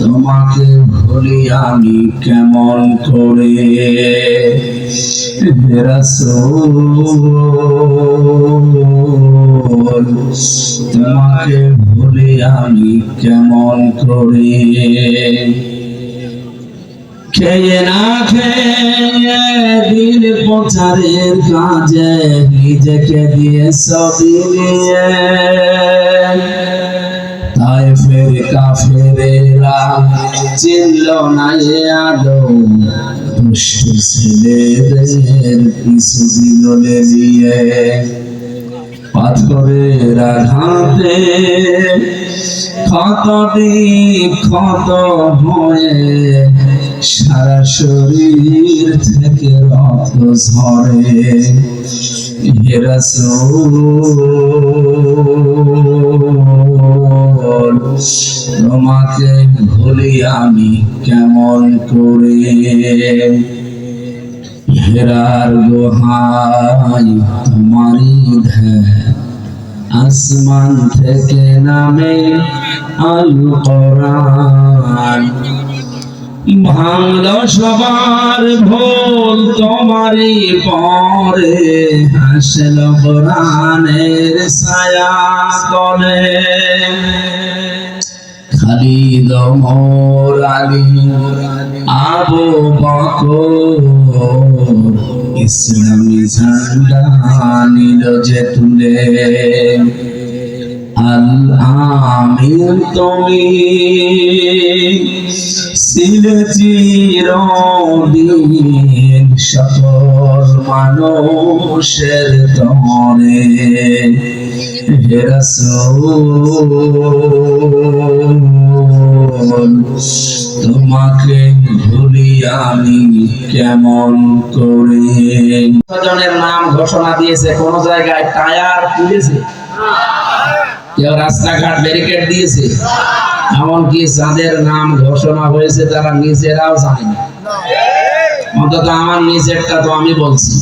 তোমাকে ভুলি আমি কেমন করে? তোমাকে ভুলি আমি কেমন করে? খেয়ে না খেয়ে দিন প্রচারের কাজে নিজেকে দিয়ে সবিয়ে তাই ফের কাফেরেরা চিনল না এ আদৌ দুষ্ট ছেলেদের পিছু দিল দিয়ে পাথরের আঘাতে ক্ষত ক্ষত হয়ে সারা শরীর থেকে রক্ত ঝরে। তোমাকে ভুলি আমি কেমন করে? হেরার গোহাই তোমারই ধ্যান। আসমান থেকে নামে আল কোরআন ভাঙল সবার ভোল তোমারই পরে হাসল কোরআনের ছায়া তলে। খালিদ মোর আলী, আবু বকর, ইসলামী ঝান্ডা নিল যে তুলে। আল তুমি ছিলে চিরদিন সকল মানুষের রাসূল তোমাকে ভুলি আমি কেমন করে? জনের নাম ঘোষণা দিয়েছে কোন জায়গায় টায়ার তুলেছে কেউ রাস্তাঘাট ব্যারিকেড দিয়েছে। এমনকি যাদের নাম ঘোষণা হয়েছে, তারা নিজেরাও জানে না অন্তত আমার নিজেরটা তো আমি বলছি।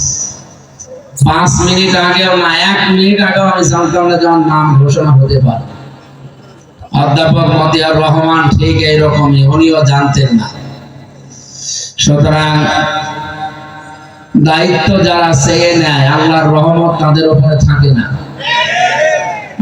পাঁচ মিনিট আগেও না, এক মিনিট আগেও আমি জানতাম না নাম ঘোষণা হতে পারে। অধ্যাপক মতিয়ার রহমান ঠিক এইরকমই, উনিও জানতেন না। সুতরাং দায়িত্ব যারা চেয়ে নেয়, আল্লাহর রহমত তাদের উপরে থাকে না।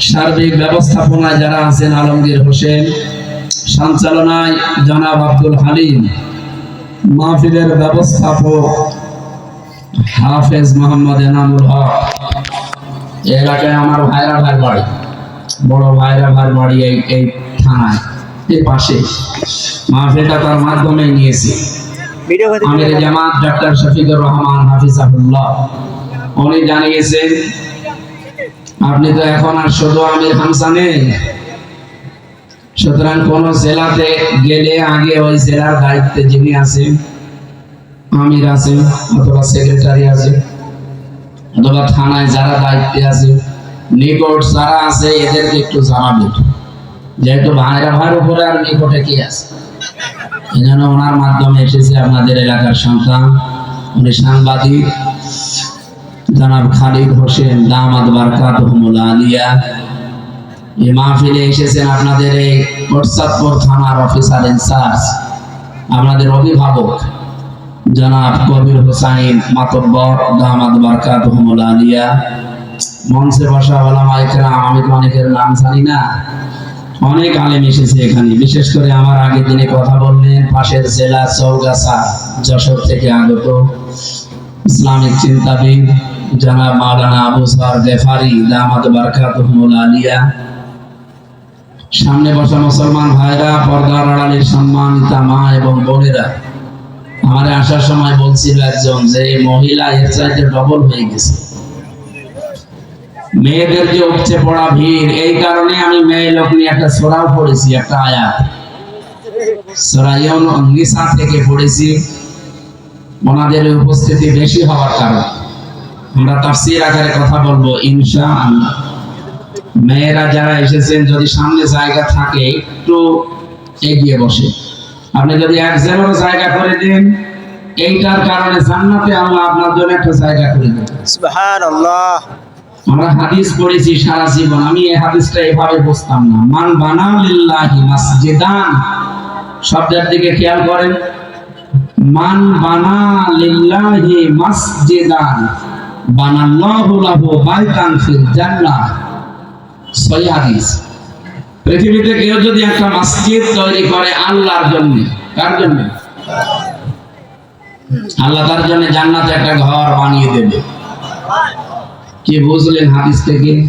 সার্বিক ব্যবস্থাপনায় যারা আছেন আলমগীর হোসেন সঞ্চালনায় জনাব আব্দুল হালিম মাহফিলের ব্যবস্থাপক হাফেজ মোহাম্মদ এনামুল হক। এলাকায় আমার ভাইরা ভাই বাড়ি বড় ভাইরা ভাই বাড়ি এই এই থানায় এই পাশে। মাহফিলটা তার মাধ্যমে নিয়েছি। আমির জামাত ডাক্তার শফিকুর রহমান হাফিজাহুল্লাহ উনি জানিয়েছেন আপনি তো এখন আর শুধু আমির হামসা নেই সুতরাং কোন জেলাতে গেলে আগে ওই জেলার দায়িত্বে যিনি আছেন, আমির আছেন অথবা সেক্রেটারি আছে, অথবা থানায় যারা দায়িত্বে আছে, নিকট যারা আছে এদেরকে একটু জানাবেন। যেহেতু ভাইরা ভাইয়ের উপরে আর নিকটে কি আছে? এই জন্য ওনার মাধ্যমে এসেছে আপনাদের এলাকার সন্তান, উনি সাংবাদিক। জনাব খালিদ হোসেন দামাদ বারকাত আলিয়া। এই মাহফিলে এসেছেন আপনাদের এই প্রসাদপুর থানার অফিসার ইনচার্জ আপনাদের অভিভাবক জনাব কবির হোসাইন মাতব্বর দামাদ বারকাত আলিয়া। মঞ্চে বসা ওলামা ইকরাম, আমি তো অনেকের নাম জানি না। অনেক আলেম এসেছে এখানে। বিশেষ করে আমার আগে দিনে কথা বললেন পাশের জেলা চৌগাছা, যশোর থেকে আগত ইসলামিক চিন্তাবিদ জনাব মাওলানা আবু সার গেফারি, দামাত বারকাতুহুল আলিয়া সামনে বসা মুসলমান ভাইরা, পর্দার আড়ালের সম্মানিতা মা এবং বোনেরা, আমার আসার সময় বলছিল একজন যে মহিলা এর চাইতে ডবল হয়ে গেছে। মেয়েদের যে উপচে পড়া ভিড়, এই কারণে আমি মেয়ে লোক নিয়ে একটা সোরাও পড়েছি, একটা আয়াত। সোরাইয়ন নিসা থেকে পড়েছি। ওনাদের উপস্থিতি বেশি হওয়ার কারণে। আমরা তাফসীর আকারে কথা বলব ইনশা আল্লাহ মেয়েরা যারা এসেছেন যদি সামনে জায়গা থাকে একটু এগিয়ে বসে। আপনি যদি এক জেলার জায়গা করে দেন এইটার কারণে জান্নাতে আল্লাহ আপনার জন্য একটা জায়গা করে দেবে। সুবহানাল্লাহ। আমরা হাদিস পড়েছি সারা জীবন আমি এই হাদিসটা এভাবে বুঝতাম না। মান বানা লিল্লাহি মাসজিদান শব্দের দিকে খেয়াল করেন। মান বানা লিল্লাহি মাসজিদান। পৃথিবীতে কেউ যদি একটা মসজিদ তৈরি করে আল্লাহর জন্য, কার জন্য? আল্লাহ তার জন্য জান্নাতে একটা ঘর বানিয়ে দেবে। কি বুঝলেন হাদিস থেকে?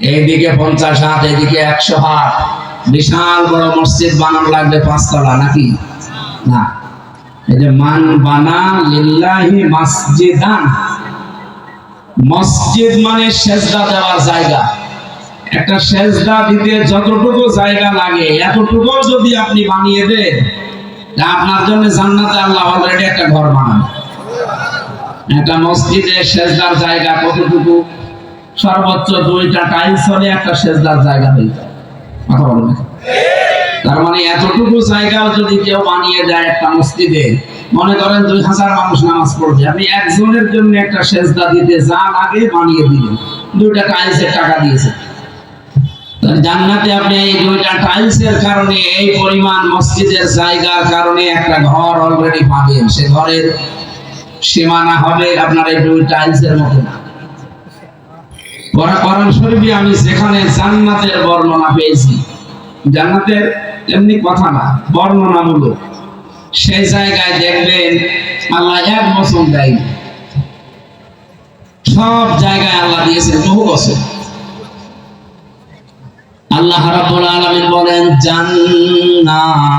এইদিকে পঞ্চাশ হাত, এইদিকে একশো হাত। বিশাল বড় মসজিদ বানানো লাগবে পাঁচতলা, নাকি? না। এই যে মান বানা লিল্লাহি মসজিদান। মসজিদ মানে সেজদা দেওয়ার জায়গা। একটা সেজদা দিতে যতটুকু জায়গা লাগে, এতটুকু যদি আপনি বানিয়ে দেন আপনার জন্য জান্নাতে আল্লাহ অলরেডি একটা ঘর বানাবে। একটা মসজিদে সেজদার জায়গা কতটুকু? সর্বোচ্চ দুইটা টাইলস হলে একটা সেজদার জায়গা হয়ে কথা বলেন তার মানে এতটুকু জায়গাও যদি কেউ বানিয়ে দেয় একটা মসজিদে, মনে করেন দুই হাজার মানুষ নামাজ পড়বে আপনি একজনের জন্য একটা সেজদা দিতে যা লাগে বানিয়ে দিলেন, দুইটা টাইলসের টাকা দিয়েছে। জান্নাতে আপনি এই দুইটা টাইলসের কারণে, এই পরিমাণ মসজিদের জায়গার কারণে একটা ঘর অলরেডি পাবেন। সে ঘরের সীমানা হবে আপনার এই দুই টাইলসের মতো না কোরআন শরীফে আমি যেখানে জান্নাতের বর্ণনা পেয়েছি, জান্নাতের এমনি কথা না, বর্ণনামূলক। সেই জায়গায় দেখবেন, আল্লাহ এক বছর দেয়। সব জায়গায় আল্লাহ দিয়েছেন বহু বছর আল্লাহ রাব্বুল আলামিন বলেন, জান্নাতিন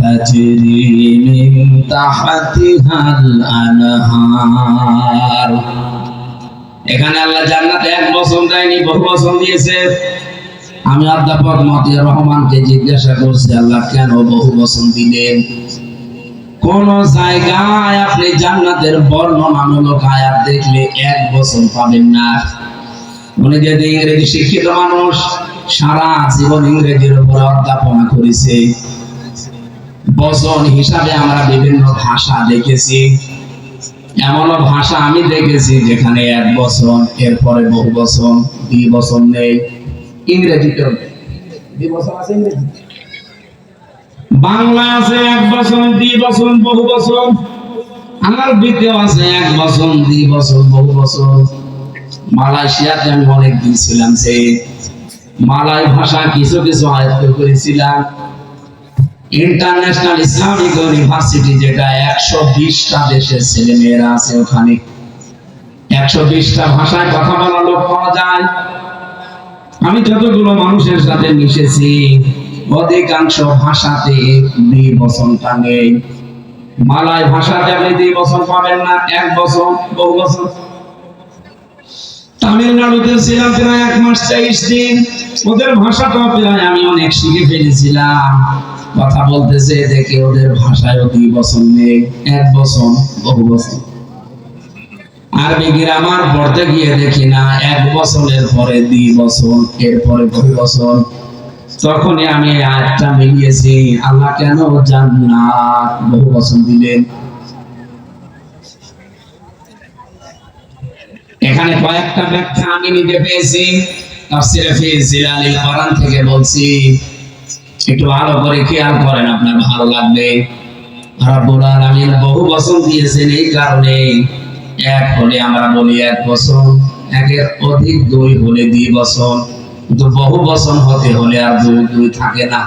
তাজরি মিন তাহতিহাল আনহার। এখানে আল্লাহ জান্নাতে এক বছর দেয়নি, বহু বছর দিয়েছে। আমি অধ্যাপক মতিয়া রহমানকে জিজ্ঞাসা করছি, আল্লাহ কেন বহু বছর দিলেন? কোন জায়গায় আপনি জান্নাতের বর্ণনামূলক আয়াত দেখলে এক বছর পাবেন না? উনি যদি ইংরেজি শিক্ষিত মানুষ, সারা জীবন ইংরেজির উপর অধ্যাপনা করেছে। বচন হিসাবে আমরা বিভিন্ন ভাষা দেখেছি। এমনও ভাষা আমি দেখেছি যেখানে এক বছর এরপরে বহু বছর দুই বছর নেই। ইংরেজিতেও নেই দুই বছর আছে ইংরেজি বাংলা আছে এক বছর দুই বছর বহু বছর আরবিতেও আছে এক বছর দুই বছর বহু বছর মালয়েশিয়াতে আমি অনেক দিন ছিলাম যে মালয় ভাষা কিছু কিছু আয়ত্ত করেছিলাম। ইন্টারন্যাশনাল ইসলামিক ইউনিভার্সিটি যেটা একশো বিশটা দেশের ছেলে মেয়েরা আছে ওখানে। একশো বিশটা ভাষায় কথা বলা লোক পাওয়া যায়। আমি যতগুলো মানুষের সাথে মিশেছি, অধিকাংশ ভাষাতে দুই বছরটা নেই মালয় ভাষাতে আপনি দুই বছর পাবেন না, এক বছর বহু বছর তামিলনাড়ুতে ছিলাম প্রায় এক মাস তেইশ দিন। ওদের ভাষাটা প্রায় আমি অনেক শিখে ফেলেছিলাম। কথা বলতেছে দেখে ওদের ভাষায় দুই বছর নেই, এক বছর বহু বছর আরবি গ্রামার পড়তে গিয়ে দেখি না, এক বছরের পরে দুই বছর, এরপরে বহু বছর। তখনই আমি মিলিয়েছি, আল্লাহ কেন বহু বছর দিলেন। এখানে কয়েকটা ব্যাখ্যা আমি নিজে পেয়েছি তাফসিরে জিলালিল কোরআন থেকে বলছি, একটু ভালো করে খেয়াল করেন আপনার, ভালো লাগবে। রব্বুল বহু বছর দিয়েছেন এই কারণে। এক হলে আমরা বলি এক বছর, একের অধিক দুই হলে দুই বছর। কিন্তু বহু বছর হতে হলে আর দুই দুই থাকে না,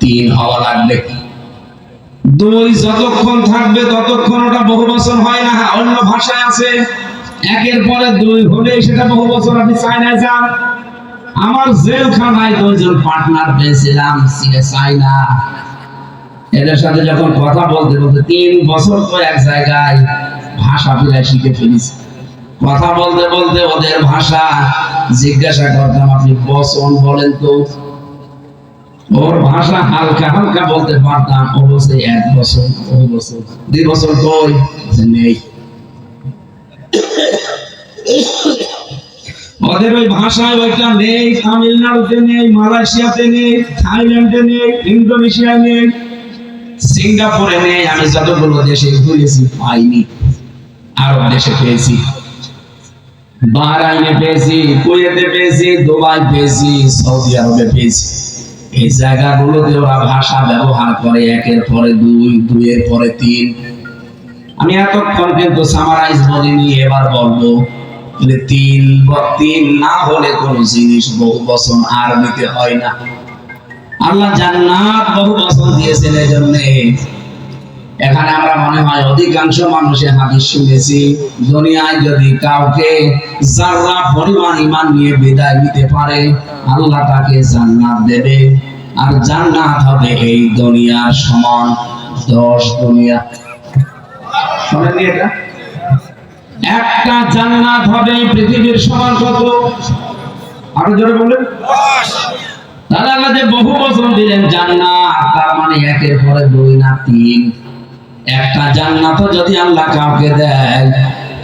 তিন হওয়া লাগবে। দুই যতক্ষণ থাকবে ততক্ষণ ওটা বহু বছর হয় না অন্য ভাষায় আছে। একের পরে দুই হলে সেটা বহু বছর আপনি চায়নায় যান। আমার জেলখানায় দুইজন পার্টনার পেয়েছিলাম সিনে চাইনা এদের সাথে যখন কথা বলতে বলতে তিন বছর তো এক জায়গায় ভাষা প্রায় শিখে ফেলেছি কথা বলতে বলতে ওদের ভাষা জিজ্ঞাসা করতাম, আপনি বসন বলেন তো? ওর ভাষা হালকা হালকা বলতে পারতাম, ও বসে এক বছর, ও বছর দুই বছর কই? নেই। ওদের ওই ভাষায় ওইটা নেই, তামিলনাড়ুতে নেই, মালয়েশিয়াতে নেই, থাইল্যান্ডে নেই, ইন্দোনেশিয়ায় নেই, সিঙ্গাপুরে নেই, আমি যতগুলো দেশে ঘুরেছি পাইনি। আরব দেশে পেয়েছি। বাহরাইনে পেয়েছি, কুয়েতে পেয়েছি দুবাই পেয়েছি, সৌদি আরবে পেয়েছি। এই জায়গাগুলোতে ওরা ভাষা ব্যবহার করে, একের পরে দুই, দুইয়ের পরে তিন। আমি এতক্ষণ কিন্তু সামারাইজ বলিনি, এবার বলব তিন তিন না হলে কোন জিনিস বহু বছর আর নিতে হয় না। আল্লাহ জান্নাত বহু বছর দিয়েছেন এই জন্য এখানে আমরা মনে হয় অধিকাংশ মানুষের হাদিস শুনেছি দুনিয়ায় যদি কাউকে যারা পরিমাণ ইমান নিয়ে বিদায় নিতে পারে আল্লাহ তাকে জান্নাত দেবে। আর জান্নাত হবে এই দুনিয়ার সমান দশ দুনিয়া। শোনেননি এটা। একটা জান্নাত হবে পৃথিবীর সমান কত? আরও জোরে বলেন। তাহলে যে বহু বছর দিলেন জান্নাত তার মানে একের পরে দুই না তিন। একটা জান্নাত যদি আল্লাহ কাউকে দেয়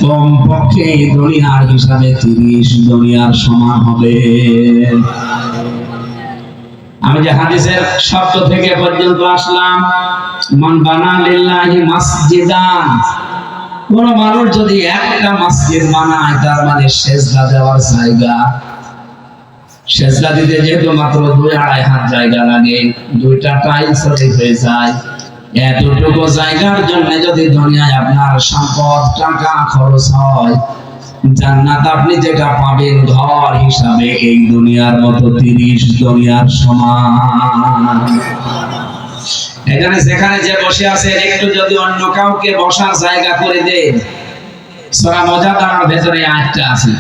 কম পক্ষে দুনিয়ার হিসাবে তিরিশ দুনিয়ার সমান হবে। আমি যে হাদিসের শব্দ থেকে পর্যন্ত আসলাম, মান বানা লিল্লাহি মাসজিদান কোন মানুষ যদি একটা মসজিদ বানায়, তার মানে সেজদা দেওয়ার জায়গা। সেজদা দিতে যেহেতু মাত্র দুই আড়াই হাত জায়গা লাগে, দুইটা টাইলস হয়ে যায়। এতটুকু জায়গার জন্য যদি দুনিয়ায় আপনার সম্পদ টাকা খরচ হয় জান্নাত আপনি যেটা পাবেন ঘর হিসাবে এই দুনিয়ার মতো তিরিশ দুনিয়ার সমান এখানে যেখানে যে বসে আছে একটু যদি অন্য কাউকে বসার জায়গা করে দেন সরা মজাদার ভেতরে আটটা আছে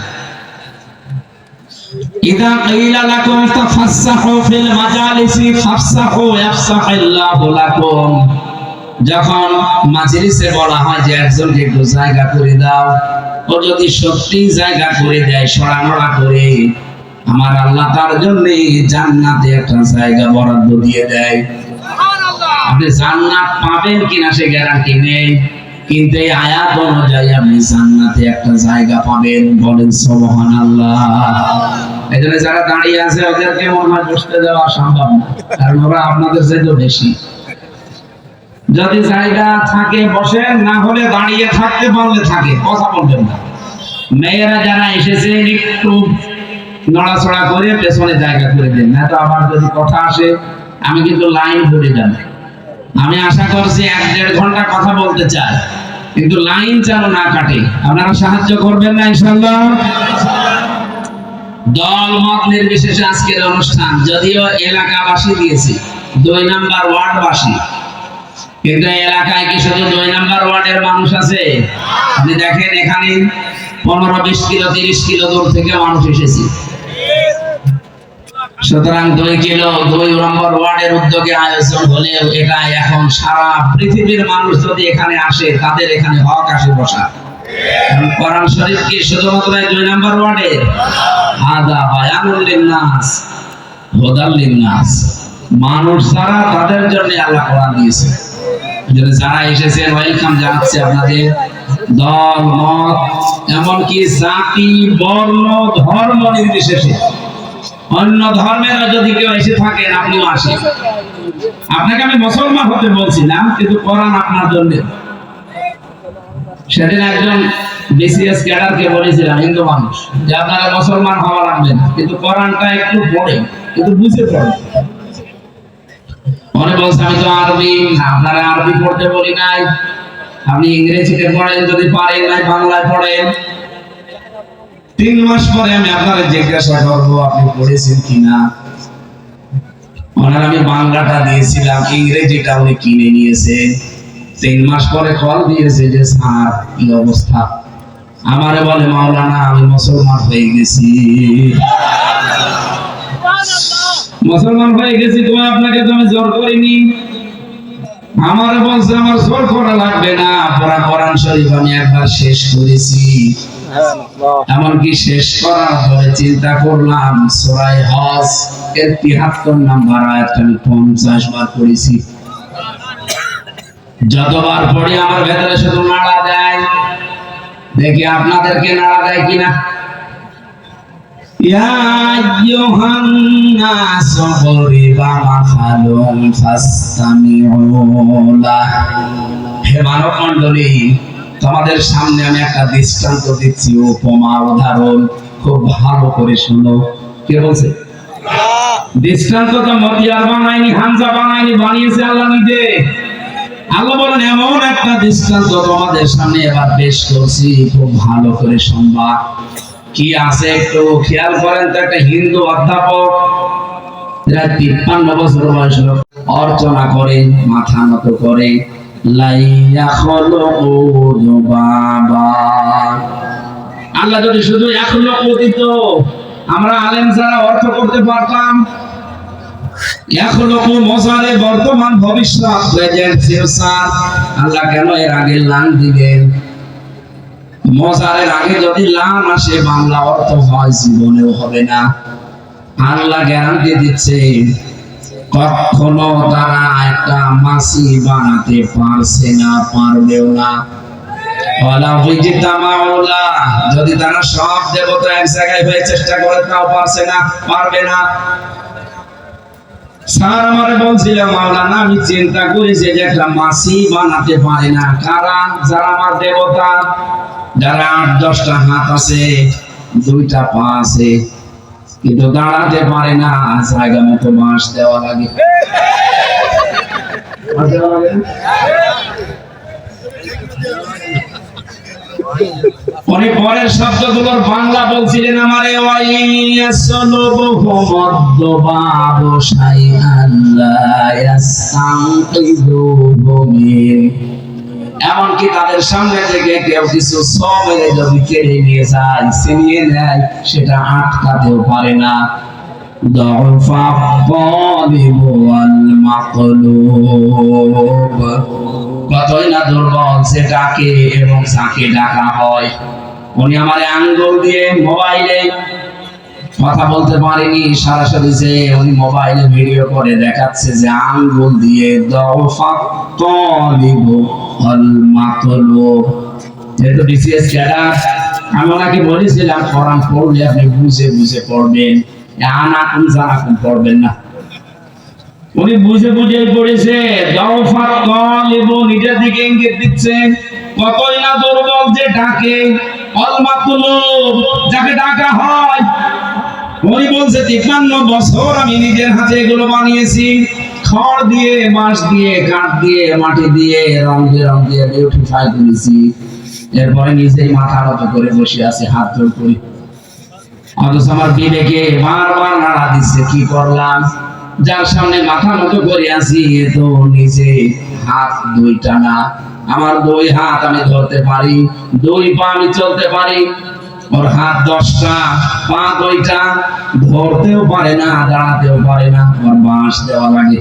إذا قيل لكم تفسحوا في المجالس فافسحوا يفسح الله لكم যখন মাজলিসে বলা হয় যে একজনকে একটু জায়গা করে দাও ও যদি সত্যি জায়গা করে দেয় সরানোড়া করে আমার আল্লাহ তার জন্য জান্নাতে একটা জায়গা বরাদ্দ দিয়ে দেয়। আপনি জান্নাত পাবেন কিনা সে গ্যারান্টি নেই। কিন্তু এই আয়াত অনুযায়ী আপনি জান্নাতে একটা জায়গা পাবেন বলেন সুবহানাল্লাহ। এই জন্য যারা দাঁড়িয়ে আছে ওদেরকে মনে হয় বসতে দেওয়া সম্ভব না কারণ ওরা আপনাদের চাইতে বেশি। যদি জায়গা থাকে বসেন, না হলে দাঁড়িয়ে থাকতে পারলে থাকে, কথা বলবেন না। মেয়েরা যারা এসেছেন একটু নড়াচড়া করে পেছনে জায়গা করে দেন। না তো আবার যদি কথা আসে, আমি কিন্তু লাইন ধরে যাব আমি আশা করছি এক দেড় ঘণ্টা কথা বলতে চাই, কিন্তু লাইন যেন না কাটে, আপনারা সাহায্য করবেন না ইনশাল্লাহ দল মত নির্বিশেষে আজকের অনুষ্ঠান, যদিও এলাকাবাসী দিয়েছে, দুই নাম্বার ওয়ার্ডবাসী। কিন্তু এলাকায় কি শুধু দুই নাম্বার ওয়ার্ডের মানুষ আছে। আপনি দেখেন এখানে পনেরো, বিশ কিলো, তিরিশ কিলো দূর থেকে মানুষ এসেছে। সুতরাং দুই কিলো, দুই নম্বর ওয়ার্ডের উদ্যোগে আয়োজন এটা এখন সারা পৃথিবীর মানুষ যদি এখানে আসে, তাদের এখানে হক আসে বসা। কোরআন শরীফ কি শুধুমাত্র দুই নম্বর ওয়ার্ডে? আদা বায়ানুল লিন্নাস, হুদাল লিন্নাস। মানুষ যারা তাদের জন্য আল্লাহ কোরআন দিয়েছে। যারা এসেছেন ওয়েলকাম জানাচ্ছি আপনাদের। দল, মত, এমনকি জাতি, বর্ণ, ধর্ম নির্বিশেষে। অন্য ধর্মের যদি কেউ এসে থাকেন, আপনিও আসেন। আপনাকে আমি মুসলমান হতে বলছিলাম কিন্তু কোরআন আপনার জন্য। সেদিন একজন বিসিএস ক্যাডারকে বলেছিলাম, হিন্দু মানুষ, যে আপনারা মুসলমান হওয়া লাগবে না, কিন্তু কোরআনটা একটু পড়ে কিন্তু বুঝে পড়ে। মনে বলছে, আমি তো আরবি, আপনারা আরবি পড়তে বলি নাই। আপনি ইংরেজিতে পড়েন, যদি পারেন নাই, বাংলায় পড়েন। তিন মাস পরে আমি আপনারা জিজ্ঞাসা করব, আপনি পড়েছেন কিনা? ওনার আমি বাংলাটা দিয়েছিলাম, ইংরেজিটা উনি কিনে নিয়েছে। তিন মাস পরে কল দিয়েছে যে, স্যার, কি অবস্থা? আমারে বলে, মাওলানা, আমি মুসলমান হয়ে গেছি। মুসলমান হয়ে গেছি তুমি আপনাকে তো আমি জোর করিনি। আমার বলছে আমার জোর করা লাগবে না পড়া কোরআন শরীফ আমি একবার শেষ করেছি। এমনকি শেষ করার পরে চিন্তা করলাম সোরাই হজ এর তিয়াত্তর নাম্বার আয়াতটা আমি পঞ্চাশ বার পড়েছি। যতবার পড়ি আমার ভেতরে শুধু নাড়া দেয়। দেখি আপনাদেরকে নাড়া দেয় কিনা। হে মানব মণ্ডলী তোমাদের সামনে আমি একটা দৃষ্টান্ত দিচ্ছি, উপমা উদাহরণ। খুব ভালো করে শুনো। কে বলছে? দৃষ্টান্ত তো মতিয়ার বানায়নি, হামজা বানায়নি, বানিয়েছে আল্লাহ নিজে। আল্লাহ বলেন, এমন একটা দৃষ্টান্ত তোমাদের সামনে এবার পেশ করছি, খুব ভালো করে শুনবা। কি আছে একটু খেয়াল করেন তো, একটা হিন্দু অধ্যাপক এরা তিপ্পান্ন বছর বয়স অর্চনা করে, মাথা নত করে আল্লাহ যদি শুধু লোক দিত, আমরা আলেম ছাড়া অর্থ করতে পারতাম। লোক মশারে বর্তমান ভবিষ্যৎ, প্রেজেন্ট ফিউচার, আল্লাহ কেন এর আগে লান দিলেন মজারের আগে যদি লাম আসে, বাংলা অর্থ হয় জীবনেও হবে না। আল্লাহ গ্যারান্টি দিচ্ছে, কখনো তারা একটা মাসি বানাতে পারছে না পারবেও না। যদি তারা সব দেবতা এক জায়গায় হয়ে চেষ্টা করে, তাও পারছে না, পারবে না। স্যার আমারে বলছিল মাওলানা আমি চিন্তা করেছি যে একটা মাসি বানাতে পারে না। কারা? যারা আমার দেবতা যারা আট, দশটা হাত আছে, দুইটা পা আছে, কিন্তু দাঁড়াতে পারে না। জায়গা মতো বাঁশ দেওয়া লাগে? উনি পরের শব্দগুলোর বাংলা বলছিলেন আমারে ওয়াইয়াসলুবহুমুদ্দুবাবু এমনকি তাদের সামনে থেকে কেউ কিছু সবেলে যদি কেড়ে নিয়ে যায়, ছিনিয়ে নেয়, সেটা আটকাতেও পারে না। কতই না দুর্বল সে ডাকে এবং সাকে ডাকা হয়। উনি আমার আঙ্গুল দিয়ে মোবাইলে কথা বলতে পারেনি, সরাসরি যে উনি মোবাইলে ভিডিও করে দেখাচ্ছে যে আঙ্গুল দিয়ে দফা কলিব হল মাতলুব যেহেতু ক্যাডার আমি ওনাকে বলেছিলাম, কোরআন পড়লে আপনি বুঝে বুঝে পড়বেন। পড়বেন না। উনি বুঝে বুঝে পড়েছে দফা তলিব নিজের দিকে ইঙ্গিত দিচ্ছে, কতই না দুর্বল যে ডাকে যাকে ডাকা হয়। উনি বলছে, তিপ্পান্ন বছর আমি নিজের হাতে এগুলো বানিয়েছি। খড় দিয়ে দিয়ে, কাঠ দিয়ে, মাটি দিয়ে, রং দিয়ে রং দিয়ে বিউটিফাই করেছি এরপরে মাথা নত করে বসে আছে, হাত জোর করে। অথচ আমার বিবেকে বারবার নাড়া দিচ্ছে কি করলাম? যার সামনে মাথা নত করে আছি, তো নিজে হাত দুইটা না। আমার দুই হাত আমি ধরতে পারি, দুই পা আমি চলতে পারি। ওর হাত দশটা, পা দুইটা, ধরতেও পারে না, দাঁড়াতেও পারে না, ওর বাঁশ দেওয়া লাগে।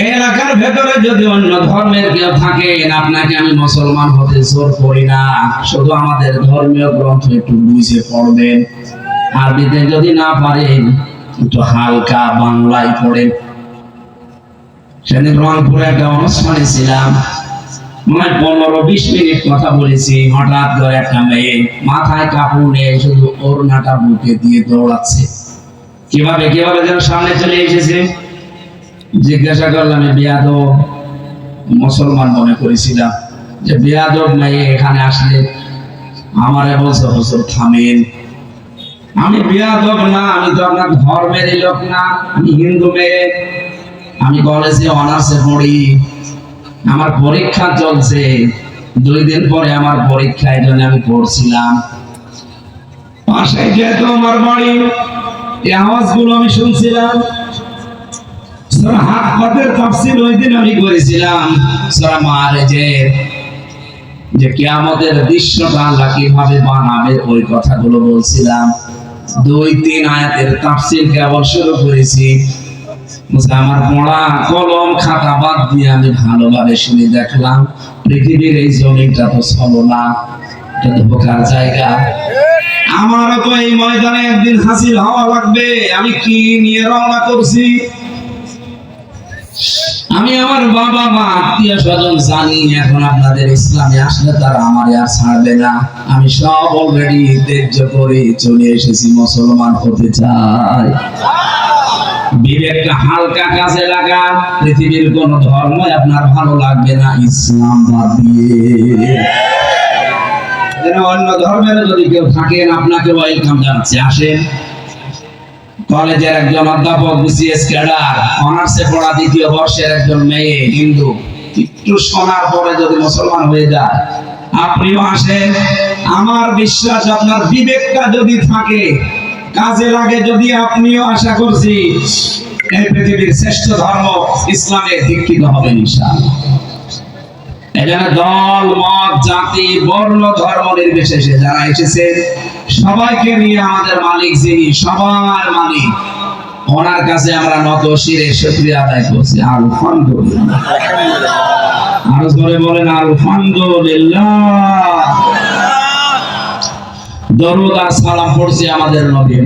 এই এলাকার ভেতরে যদি অন্য ধর্মের কেউ থাকেন, আপনাকে আমি মুসলমান হতে জোর করি না। শুধু আমাদের ধর্মীয় গ্রন্থ একটু বুঝে পড়বেন। আরবিতে যদি না পারেন, একটু হালকা বাংলায় পড়েন। সেদিন রংপুরে একটা অনুষ্ঠানে ছিলাম। মানে পনেরো বিশ মিনিট কথা বলেছি। হঠাৎ করে একটা মেয়ে মাথায় কাপড় নিয়ে শুধু বুকে দিয়ে দৌড়াচ্ছে। কীভাবে কীভাবে যেন সামনে চলে এসেছে? জিজ্ঞাসা করলাম বেয়াদব, মুসলমান মনে করেছিলাম যে বেয়াদব মেয়ে এখানে আসলে আমারে বলছে, হুজুর, থামেন। আমি বেয়াদব না, আমি তো আপনার ধর্মের লোক না, আমি হিন্দু মেয়ে। আমি কলেজে, অনার্সে পড়ি। আমার পরীক্ষা চলছে। দুই দিন পরে আমার পরীক্ষা এই জন্য আমি পড়ছিলাম। বাসায় যেহেতু আমার বাড়ি, এই আওয়াজগুলো আমি শুনছিলাম। আমার পড়া কলম খাতা বাদ দিয়ে আমি ভালোভাবে শুনে দেখলাম, পৃথিবীর এই জমিটা তো চলো না এটা ধোকার জায়গা। আমারও তো এই ময়দানে একদিন হাসিল হওয়া লাগবে, আমি কি নিয়ে রওনা করছি? আমি আমার বাবা, মা, আত্মীয় স্বজন জানি এখন আপনাদের ইসলামে আসলে তারা আমার আর ছাড়বে না। আমি সব অলরেডি ত্যায্য করে চলে এসেছি, মুসলমান হতে চাই। বিবেকটা হালকা কাজে লাগা, পৃথিবীর কোন ধর্ম আপনার ভালো লাগবে না, ইসলাম বাদ দিয়ে। অন্য ধর্মের যদি কেউ থাকেন, আপনাকে ওয়েলকাম জানাচ্ছি। আসেন। কলেজের একজন অধ্যাপক, বিসিএস ক্যাডার, অনার্সে পড়া দ্বিতীয় বর্ষের একজন মেয়ে, হিন্দু। একটু শোনার পরে যদি মুসলমান হয়ে যায়, আপনিও আসেন। আমার বিশ্বাস, আপনার বিবেকটা যদি থাকে, কাজে লাগে যদি আপনিও আশা করছি, এই পৃথিবীর শ্রেষ্ঠ ধর্ম ইসলামে দীক্ষিত হবেন ইনশাআল্লাহ। এখানে দল, মত, জাতি, বর্ণ, ধর্ম নির্বিশেষে যারা এসেছে সবাইকে নিয়ে আমাদের মালিক যিনি সবার মালিক। ওনার কাছে আমরা নত শিরে শুক্রিয়া আদায় করছি। আলহামদুলিল্লাহ। আরও করে বলেন আলহামদুলিল্লাহ। দরুদ আর সালাম পড়ছে আমাদের নবী।